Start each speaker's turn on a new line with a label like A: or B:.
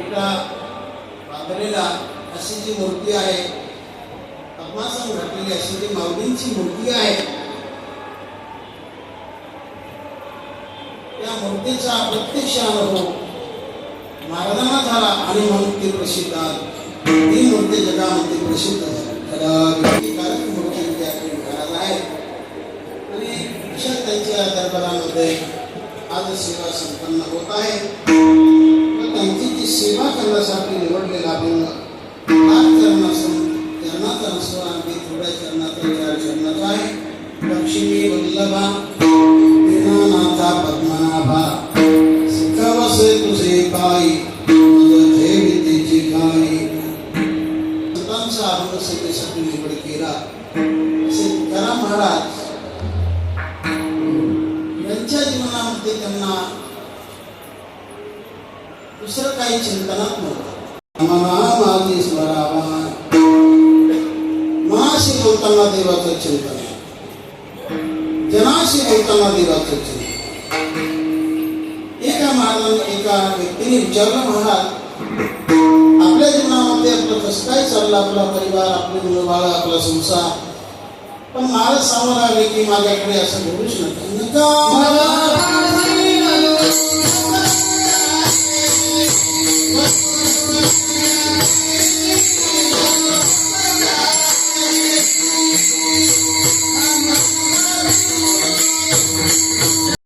A: एका बांधलेला अशी जी मूर्ती आहे पद्मासन घातलेली अशी जी माऊलींची मूर्ती आहे त्या मूर्तीचा प्रत्यक्ष अनुभव महाराजांना झाला आणि म्हणून ती प्रसिद्ध ही मूर्ती जगामध्ये प्रसिद्ध झाली. मूर्ती त्या महाराज आहे आणि अशा त्यांच्या दरबारामध्ये आज सेवा संपन्न होत आहे. त्यांची सेवेसाठी निवडलेला अभंग हात चरण असून चरणाचा अगदी थोड्या चरणाचा चार चरणाचा आहे. लक्ष्मी वल्लभा दीनानाथा पद्मनाभा. शिकवसे तुझे पायी गाई संतांचा सेवेसाठी निवड केला. असे तुकाराम महाराज यांच्या जीवनामध्ये त्यांना दुसरं काही चिंतनात नव्हतं बोलताना देवाचं चिंतन। जनाशी बोलताना देवाचं चिंतन। एका महाराजांनी एका व्यक्तीने विचारलं, महाराज, आपल्या जीवनामध्ये आपलं कसं काय चाललं? आपला परिवार, आपले मुलं, बाळ, आपला संसार? पण महाराज सांगू लागले की, माझ्याकडे असं घडूच नका.